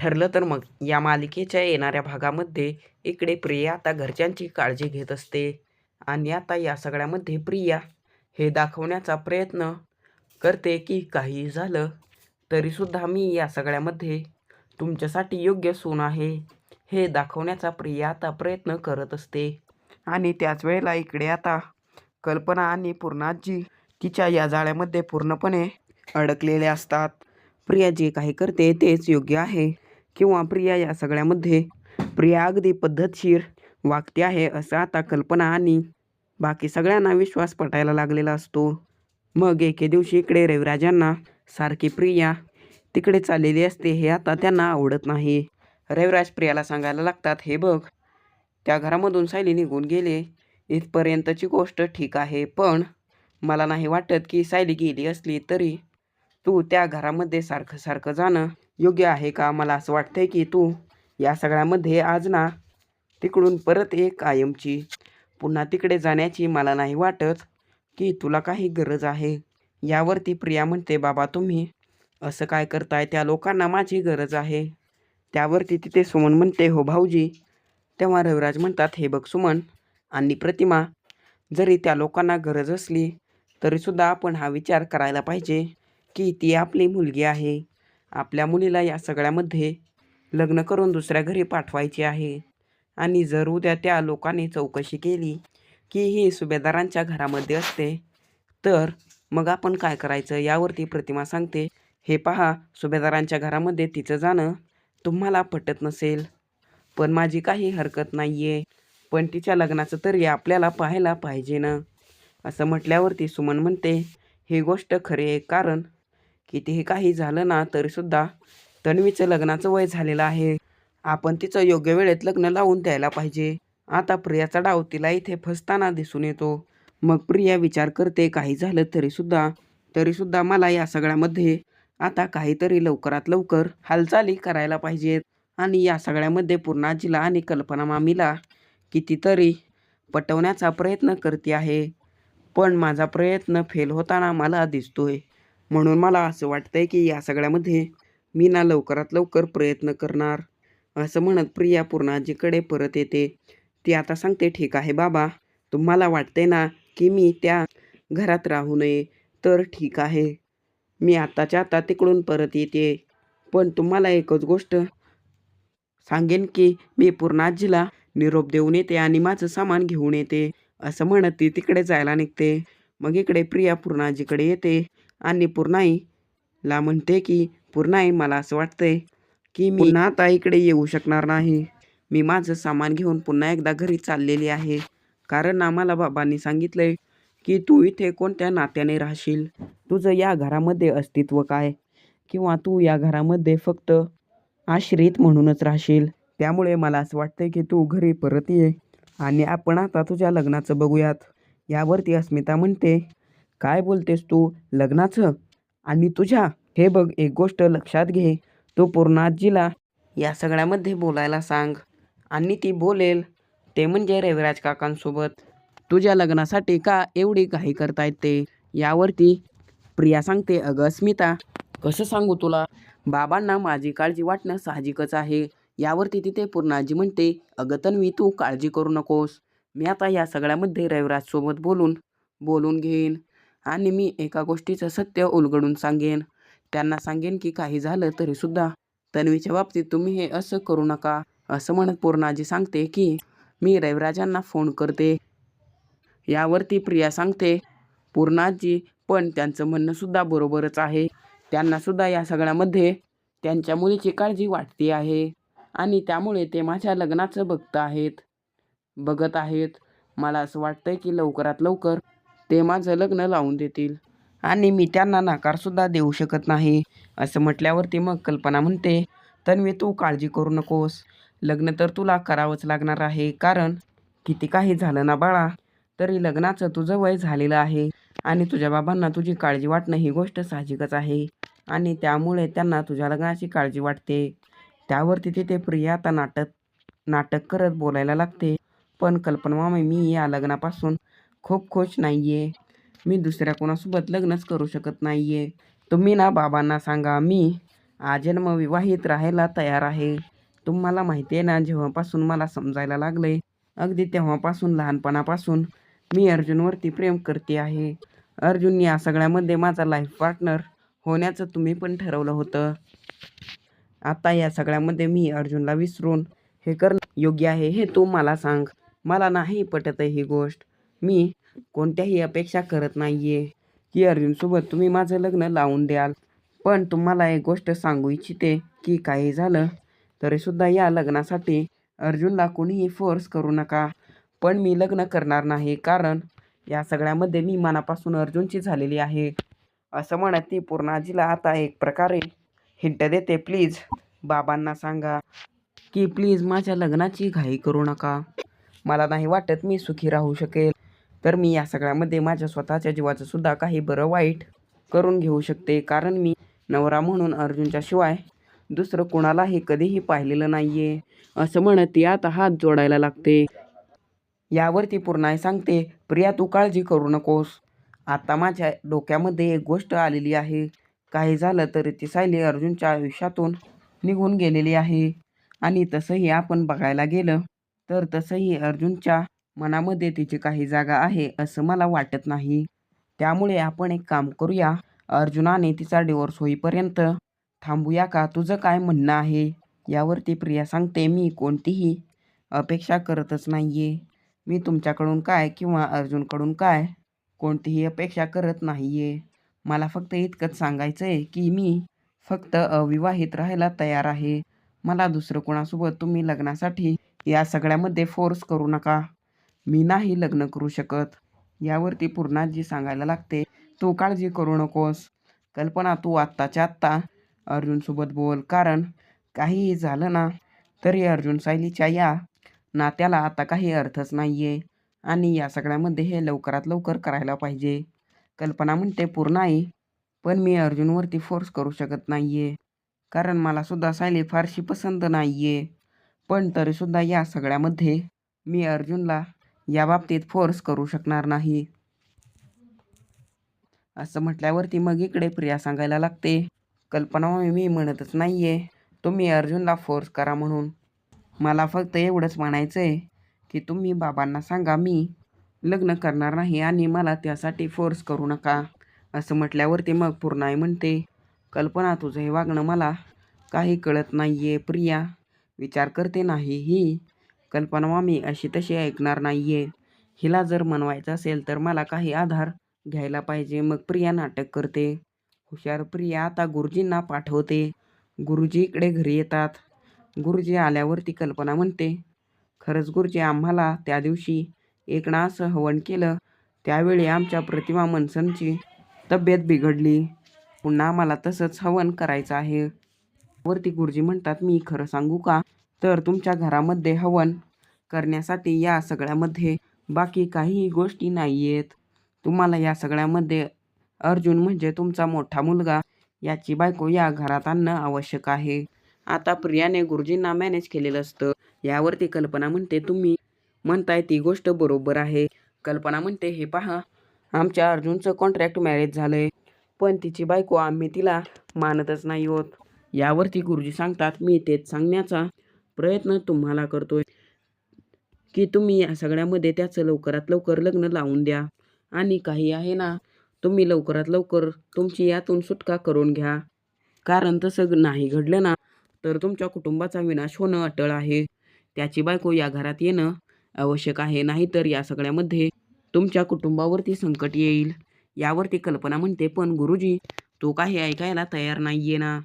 ठरलं तर मग या मालिकेच्या येणाऱ्या भागामध्ये इकडे प्रिया आता घरच्यांची काळजी घेत असते. आणि आता या सगळ्यामध्ये प्रिया हे दाखवण्याचा प्रयत्न करते की काही झालं तरीसुद्धा मी या सगळ्यामध्ये तुमच्यासाठी योग्य सून आहे. हे दाखवण्याचा प्रिया आता प्रयत्न करत असते. आणि त्याच वेळेला इकडे आता कल्पना आणि पूर्णाजी तिच्या या जाळ्यामध्ये पूर्णपणे अडकलेले असतात. प्रिया जे काही करते तेच योग्य आहे. किंवा प्रिया या सगळ्यामध्ये. प्रिया अगदी पद्धतशीर वागते आहे असं आता कल्पना आणि बाकी सगळ्यांना विश्वास पटायला लागलेला असतो. मग एके दिवशी इकडे रविराजांना सारखी प्रिया तिकडे चाललेली असते हे आता त्यांना आवडत नाही. रविराज प्रियाला सांगायला लागतात हे बघ त्या घरामधून सायली निघून गेले. इथपर्यंतची गोष्ट ठीक आहे पण मला नाही वाटत की सायली गेली असली तरी तू त्या घरामध्ये सारखं सारखं जाणं योग्य आहे का? मला असं वाटतंय की तू या सगळ्यामध्ये आज ना तिकडून परत एक कायमची. पुन्हा तिकडे जाण्याची मला नाही वाटत की तुला काही गरज आहे. यावरती प्रिया म्हणते बाबा तुम्ही असं काय करताय? त्या लोकांना माझी गरज आहे. त्यावरती तिथे सुमन म्हणते हो भाऊजी. तेव्हा रविराज म्हणतात हे बघ सुमन आणि प्रतिमा जरी त्या लोकांना गरज असली तरीसुद्धा आपण हा विचार करायला पाहिजे की ती आपली मुलगी आहे. आपल्या मुलीला या सगळ्यामध्ये लग्न करून दुसऱ्या घरी पाठवायची आहे. आणि जर उद्या त्या लोकांनी चौकशी केली की ही सुभेदारांच्या घरामध्ये असते तर मग आपण काय करायचं यावरती प्रतिमा सांगते. हे पहा सुभेदारांच्या घरामध्ये तिचं जाणं तुम्हाला पटत नसेल. पण माझी काही हरकत नाही आहे पण तिच्या लग्नाचं तरी आपल्याला पाहायला पाहिजे ना असं म्हटल्यावरती सुमन म्हणते ही गोष्ट खरी आहे. कारण कितीही काही झालं ना तरीसुद्धा तन्वीचं लग्नाचं वय झालेलं आहे. आपण तिचं योग्य वेळेत लग्न लावून द्यायला पाहिजे. आता प्रियाचा डाव तिला इथे फसताना दिसून येतो. मग प्रिया विचार करते काही झालं तरीसुद्धा तरीसुद्धा मला या सगळ्यामध्ये आता काहीतरी लवकरात लवकर हालचाली करायला पाहिजेत. आणि या सगळ्यामध्ये पूर्णाजीला आणि कल्पना मामीला कितीतरी पटवण्याचा प्रयत्न करते आहे. पण माझा प्रयत्न फेल होताना मला दिसतोय. म्हणून मला असं वाटतंय की या सगळ्यामध्ये मी ना लवकरात लवकर प्रयत्न करणार. असं म्हणत प्रिया पूर्णाजीकडे परत येते. ती आता सांगते ठीक आहे बाबा तुम्हाला वाटते ना की मी त्या घरात राहू नये तर ठीक आहे. मी आत्ताच्या आता तिकडून परत येते. पण तुम्हाला एकच गोष्ट सांगेन की मी पूर्णाजीला निरोप देऊन येते आणि माझं सामान घेऊन येते. असं म्हणत ती तिकडे जायला निघते. मग इकडे प्रिया पूर्णाजीकडे येते. आणि पूर्णाईला म्हणते की पूर्णाई मला असं वाटतंय की मी पुन्हा आता इकडे येऊ शकणार नाही. मी माझं सामान घेऊन पुन्हा एकदा घरी चाललेली आहे. कारण आम्हाला बाबांनी सांगितलंय की तू इथे कोणत्या नात्याने राहशील? तुझं या घरामध्ये अस्तित्व काय? किंवा तू या घरामध्ये फक्त आश्रित म्हणूनच राहशील? त्यामुळे मला असं वाटतंय की तू घरी परत ये आणि आपण आता तुझ्या लग्नाचं बघूयात. यावरती अस्मिता म्हणते काय बोलतेस तू? लग्नाचं? आणि तुझ्या? हे बघ एक गोष्ट लक्षात घे. तू पूर्णाजीला या सगळ्यामध्ये बोलायला सांग. आणि ती बोलेल ते म्हणजे रविराज काकांसोबत. तुझ्या लग्नासाठी का एवढी घाई करतायत ते? यावरती प्रिया सांगते अगं स्मिता कसं सांगू तुला? बाबांना माझी काळजी वाटणं साहजिकच आहे. यावरती तिथे पूर्णाजी म्हणते अगं तन्वी तू काळजी करू नकोस. मी आता या सगळ्यामध्ये रविराजसोबत बोलून बोलून घेईन. आणि मी एका गोष्टीचं सत्य उलगडून सांगेन. त्यांना सांगेन की काही झालं तरीसुद्धा तन्वीच्या बाबतीत तुम्ही हे असं करू नका असं म्हणत पूर्णाजी सांगते की मी रविराजांना फोन करते. यावरती प्रिया सांगते पूर्णाजी पण त्यांचं म्हणणंसुद्धा बरोबरच आहे. त्यांनासुद्धा या सगळ्यामध्ये त्यांच्या मुलीची काळजी वाटते आहे आणि त्यामुळे ते माझ्या लग्नाचं बघत आहेत बघत आहेत. मला असं वाटतंय की लवकरात लवकर ते माझं लग्न लावून देतील. आणि मी त्यांना नकारसुद्धा देऊ शकत नाही असं म्हटल्यावरती मग कल्पना म्हणते तन्वी तू काळजी करू नकोस. लग्न तर तुला करावंच लागणार आहे कारण किती काही झालं ना बाळा तरी लग्नाचं तुझं वय झालेलं आहे आणि तुझ्या बाबांना तुझी काळजी वाटणं ही गोष्ट साहजिकच आहे आणि त्यामुळे त्यांना तुझ्या लग्नाची काळजी वाटते. त्यावरती तिथे प्रिया आता नाटक नाटक करत बोलायला लागते. पण कल्पना मामी मी या लग्नापासून खूप खुश नाही आहे मी दुसऱ्या कोणासोबत लग्नच करू शकत नाही आहे तुम्ही ना बाबांना सांगा मी आजन्म विवाहित राहायला तयार आहे. तुम्हाला माहिती आहे ना जेव्हापासून मला समजायला लागले अगदी तेव्हापासून लहानपणापासून मी अर्जुनवरती प्रेम करते आहे. अर्जुन या सगळ्यामध्ये माझा लाईफ पार्टनर होण्याचं तुम्ही पण ठरवलं होतं. आता या सगळ्यामध्ये मी अर्जुनला विसरून हे करणं योग्य आहे हे तू मला सांग. मला नाही पटत आहे ही गोष्ट. मी कोणत्याही अपेक्षा करत नाही आहे की अर्जुनसोबत तुम्ही माझं लग्न लावून द्याल. पण तुम्हाला एक गोष्ट सांगू इच्छिते की काही झालं तरीसुद्धा या लग्नासाठी अर्जुनला कोणीही फोर्स करू नका. पण मी लग्न करणार नाही कारण या सगळ्यामध्ये मी मनापासून अर्जुनची झालेली आहे. असं म्हणत ती पूर्णाजीला आता एक प्रकारे हिंट देते प्लीज बाबांना सांगा की प्लीज माझ्या लग्नाची घाई करू नका. मला नाही वाटत मी सुखी राहू शकेल. तर मी या सगळ्यामध्ये माझ्या स्वतःच्या जीवाचं सुद्धा काही बरं वाईट करून घेऊ शकते. कारण मी नवरा म्हणून अर्जुनच्या शिवाय दुसरं कोणालाही कधीही पाहिलेलं नाही आहे असं म्हणत ती आता हात जोडायला लागते. यावरती पूर्णाय सांगते प्रिया तू काळजी करू नकोस. आता माझ्या डोक्यामध्ये एक गोष्ट आलेली आहे. काही झालं तरी ती सायली अर्जुनच्या आयुष्यातून निघून गेलेली आहे. आणि तसंही आपण बघायला गेलं तर तसंही अर्जुनच्या मनामध्ये तिची काही जागा आहे असं मला वाटत नाही. त्यामुळे आपण एक काम करूया. अर्जुनाने तिचा डिवोर्स होईपर्यंत थांबूया का? तुझं काय म्हणणं आहे? यावरती प्रिया सांगते मी कोणतीही अपेक्षा करतच नाही आहे मी तुमच्याकडून काय किंवा अर्जुनकडून काय कोणतीही अपेक्षा करत नाही आहे मला फक्त इतकंच सांगायचं आहे की मी फक्त अविवाहित राहायला तयार आहे. मला दुसरं कोणासोबत तुम्ही लग्नासाठी या सगळ्यामध्ये फोर्स करू नका. मी नाही लग्न करू शकत. यावरती पूर्णाजी सांगायला लागते तू काळजी करू नकोस. कल्पना तू आत्ताच्या आत्ता अर्जुनसोबत बोल. कारण काहीही झालं ना तरी अर्जुन सायलीच्या या नात्याला आता काही अर्थच नाही आहे आणि या सगळ्यामध्ये हे लवकरात लवकर करायला पाहिजे. कल्पना म्हणते पूर्ण आहे पण मी अर्जुनवरती फोर्स करू शकत नाही आहे कारण मला सुद्धा सायली फारशी पसंत नाही आहे पण तरीसुद्धा या सगळ्यामध्ये मी अर्जुनला या बाबतीत फोर्स करू शकणार नाही. असं म्हटल्यावरती मग इकडे प्रिया सांगायला लागते कल्पना मी म्हणतच नाही आहे तुम्ही अर्जुनला फोर्स करा म्हणून. मला फक्त एवढंच म्हणायचं आहे की तुम्ही बाबांना सांगा मी लग्न करणार नाही आणि मला त्यासाठी फोर्स करू नका. असं म्हटल्यावरती मग पूर्णाई म्हणते कल्पना तुझं हे वागणं मला काही कळत नाही आहे प्रिया. विचार करते नाही ही. कल्पना मी अशी तशी ऐकणार नाही आहे हिला जर मनवायचं असेल तर मला काही आधार घ्यायला पाहिजे. मग प्रिया नाटक करते. हुशार प्रिया आता गुरुजींना पाठवते. गुरुजी इकडे घरी येतात. गुरुजी आल्यावरती कल्पना म्हणते खरंच गुरुजी आम्हाला त्या दिवशी एक असं हवन केलं. त्यावेळी आमच्या प्रतिमा मनसनची तब्येत बिघडली. पुन्हा आम्हाला तसंच हवन करायचं आहे. वरती गुरुजी म्हणतात मी खरं सांगू का? तर तुमच्या घरामध्ये हवन करण्यासाठी या सगळ्यामध्ये बाकी काहीही गोष्टी नाही आहेत तुम्हाला या सगळ्यामध्ये अर्जुन म्हणजे तुमचा मोठा मुलगा याची बायको या घरात आणणं आवश्यक आहे. आता प्रियाने गुरुजींना मॅनेज केलेलं असतं. यावरती कल्पना म्हणते तुम्ही म्हणताय ती गोष्ट बरोबर आहे. कल्पना म्हणते हे पहा आमच्या अर्जुनचं कॉन्ट्रॅक्ट मॅरेज झालंय. पण तिची बायको आम्ही तिला मानतच नाही होत. यावरती गुरुजी सांगतात मी तेच सांगण्याचा प्रयत्न तुम्हाला करतोय की तुम्ही या सगळ्यामध्ये त्याचं लवकरात लवकर लग्न लावून द्या. आणि काही आहे ना तुम्ही लवकरात लवकर तुमची यातून सुटका करून घ्या. कारण तसं नाही घडलं ना तर तुमच्या कुटुंबाचा विनाश होणं अटळ आहे. त्याची बायको या घरात येणं आवश्यक आहे नाहीतर या सगळ्यामध्ये तुमच्या कुटुंबावरती संकट येईल. यावरती कल्पना म्हणते पण गुरुजी तो काही ऐकायला तयार नाही आहे ना.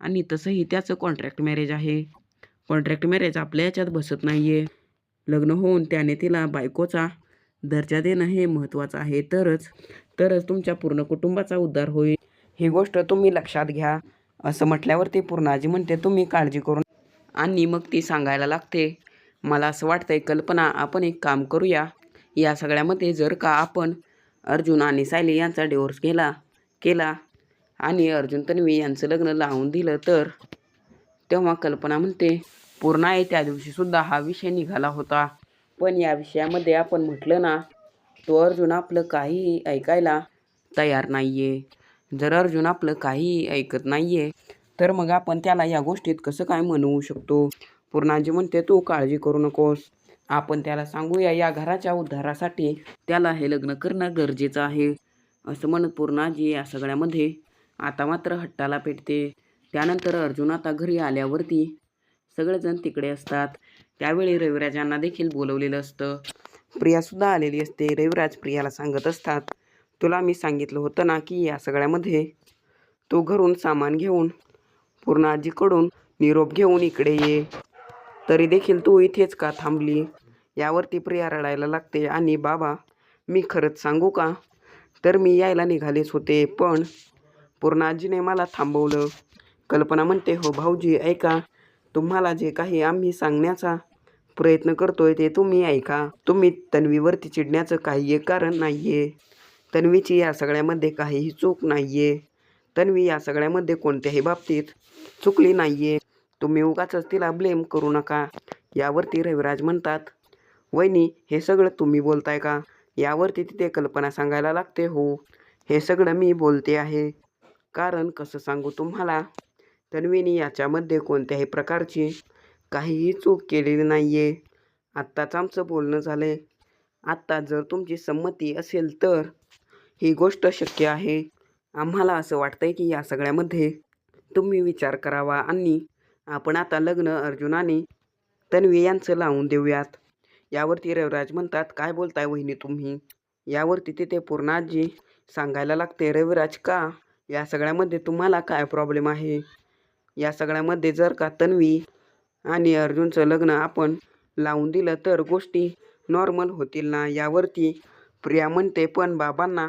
आणि तसंही त्याचं कॉन्ट्रॅक्ट मॅरेज आहे. कॉन्ट्रॅक्ट मॅरेज आपल्या याच्यात बसत नाही आहे लग्न होऊन त्याने तिला बायकोचा दर्जा देणं हे महत्त्वाचं आहे. तरच तरच तुमच्या पूर्ण कुटुंबाचा उद्धार होईल. ही गोष्ट तुम्ही लक्षात घ्या. असं म्हटल्यावरती पूर्णाजी म्हणते तुम्ही काळजी करून आणि मग ती सांगायला लागते मला असं वाटतंय कल्पना आपण एक काम करूया. या सगळ्यामध्ये जर का आपण अर्जुन आणि सायली यांचा डिवोर्स केला केला आणि अर्जुन तन्वी यांचं लग्न लावून दिलं तर? तेव्हा कल्पना म्हणते पूर्णा आहे. त्या दिवशीसुद्धा हा विषय निघाला होता. पण या विषयामध्ये आपण म्हटलं ना तो अर्जुन आपलं काहीही ऐकायला तयार नाही आहे जर अर्जुन आपलं काहीही ऐकत नाही आहे तर मग आपण त्याला या गोष्टीत कसं काय म्हणवू शकतो? पूर्णाजी म्हणते तू काळजी करू नकोस. आपण त्याला सांगूया या घराच्या उद्धारासाठी त्याला हे लग्न करणं गरजेचं आहे. असं म्हणत पूर्णाजी या सगळ्यामध्ये आता मात्र हट्टाला पेटते. त्यानंतर अर्जुन आता घरी आल्यावरती सगळेजण तिकडे असतात. त्यावेळी रविराजांना देखील बोलवलेलं असतं. प्रियासुद्धा आलेली असते. रविराज प्रियाला सांगत असतात. तुला मी सांगितलं होतं ना की या सगळ्यामध्ये तू घरून सामान घेऊन पूर्ण आजीकडून निरोप घेऊन इकडे ये. तरी देखील तू इथेच का थांबली? यावरती प्रिया रडायला लागते. आणि बाबा मी खरंच सांगू का? तर मी यायला निघालेच होते पण पूर्ण आजीने मला थांबवलं. कल्पना म्हणते हो भाऊजी ऐका. तुम्हाला जे काही आम्ही सांगण्याचा प्रयत्न करतोय ते तुम्ही ऐका. तुम्ही तन्वीवरती चिडण्याचं काही कारण नाही आहे तन्वीची या सगळ्यामध्ये काहीही चूक नाही आहे तन्वी या सगळ्यामध्ये कोणत्याही बाबतीत चुकली नाही आहे तुम्ही उगाच तिला ब्लेम करू नका. यावरती रविराज म्हणतात वहिनी हे सगळं तुम्ही बोलताय का? यावरती तिथे कल्पना सांगायला लागते हो. हे सगळं मी बोलते आहे. कारण कसं सांगू तुम्हाला? तन्वीने याच्यामध्ये कोणत्याही प्रकारची काहीही चूक केलेली नाही आहे आत्ताच आमचं बोलणं झालं आहे आत्ता जर तुमची संमती असेल तर ही गोष्ट शक्य आहे. आम्हाला असं वाटतं आहे की या सगळ्यामध्ये तुम्ही विचार करावा आणि आपण आता लग्न अर्जुनाने तन्वी यांचं लावून देऊयात. यावरती रविराज म्हणतात काय बोलताय वहिनी तुम्ही? यावरती तिथे पूर्णाजी सांगायला लागते. रविराज का? या सगळ्यामध्ये तुम्हाला काय प्रॉब्लेम आहे? या सगळ्यामध्ये जर का तन्वी आणि अर्जुनचं लग्न आपण लावून दिलं तर गोष्टी नॉर्मल होतील ना? यावरती प्रिया म्हणते पण बाबांना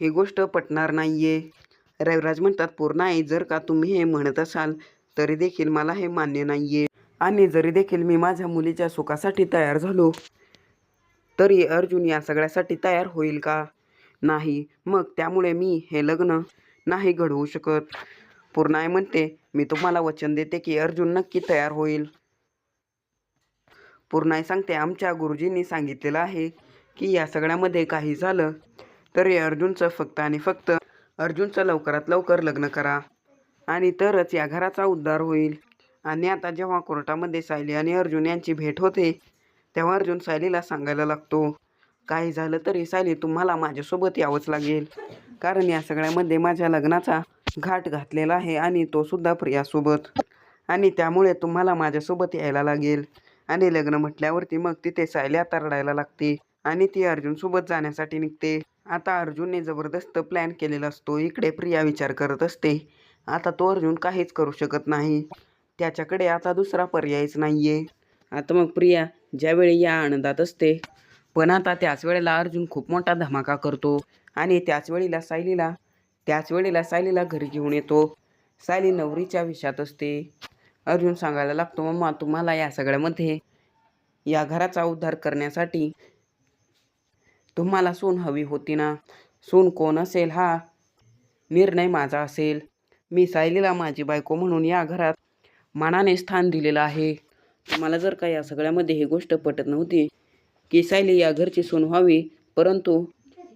ही गोष्ट पटणार नाही आहे रविराज म्हणतात पूर्ण आहे. जर का तुम्ही हे म्हणत असाल तरी देखील मला हे मान्य नाही आहे आणि जरी देखील मी माझ्या मुलीच्या सुखासाठी तयार झालो तरी अर्जुन या सगळ्यासाठी तयार होईल का? नाही. मग त्यामुळे मी हे लग्न नाही घडवू शकत. पूर्णाय म्हणते मी तुम्हाला वचन देते की अर्जुन नक्की तयार होईल. पूर्णाय सांगते आमच्या गुरुजींनी सांगितलेलं आहे की या सगळ्यामध्ये काही झालं तरी अर्जुनचं फक्त आणि फक्त अर्जुनचं लवकरात लवकर लग्न करा आणि तरच या घराचा उद्धार होईल. आणि आता जेव्हा कोर्टामध्ये सायली आणि अर्जुन यांची भेट होते तेव्हा अर्जुन सायलीला सांगायला लागतो काही झालं तरी सायली तुम्हाला माझ्यासोबत यावंच लागेल. कारण या सगळ्यामध्ये माझ्या लग्नाचा घाट घातलेला आहे आणि तो सुद्धा प्रियासोबत. आणि त्यामुळे तुम्हाला माझ्यासोबत यायला लागेल. आणि लग्न म्हटल्यावरती मग तिथे सायल्या तरडायला लागते. आणि ती अर्जुनसोबत जाण्यासाठी निघते. आता अर्जुनने जबरदस्त प्लॅन केलेला असतो. इकडे प्रिया विचार करत असते. आता तो अर्जुन काहीच करू शकत नाही. त्याच्याकडे आता दुसरा पर्यायच नाही आहे आता मग प्रिया ज्यावेळी या आनंदात असते. पण आता त्याच वेळेला अर्जुन खूप मोठा धमाका करतो. आणि त्याच वेळेला सायलीला त्याच वेळेला सायलीला घरी घेऊन येतो. सायली नवरीच्या विषयात असते. अर्जुन सांगायला लागतो मम्मा तुम्हाला या सगळ्यामध्ये या घराचा उद्धार करण्यासाठी तुम्हाला सून हवी होती ना? सून कोण असेल हा? निर्णय माझा असेल. मी सायलीला माझी बायको म्हणून या घरात मानाने स्थान दिलेलं आहे. तुम्हाला जर का या सगळ्यामध्ये ही गोष्ट पटत नव्हती की सायली या घरची सून व्हावी परंतु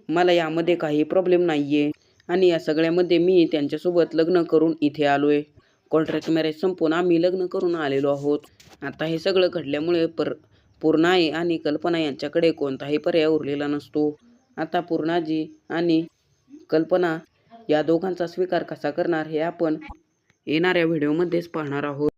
मला यामध्ये काही प्रॉब्लेम नाही आहे आणि या सगळ्यामध्ये मी त्यांच्यासोबत लग्न करून इथे आलो आहे कॉन्ट्रॅक्ट मॅरेज संपून आम्ही लग्न करून आलेलो आहोत. आता हे सगळं घडल्यामुळे पर पूर्णाई आणि कल्पना यांच्याकडे कोणताही पर्याय उरलेला नसतो. आता पूर्णाजी आणि कल्पना या दोघांचा स्वीकार कसा करणार हे आपण येणाऱ्या व्हिडिओमध्येच पाहणार आहोत.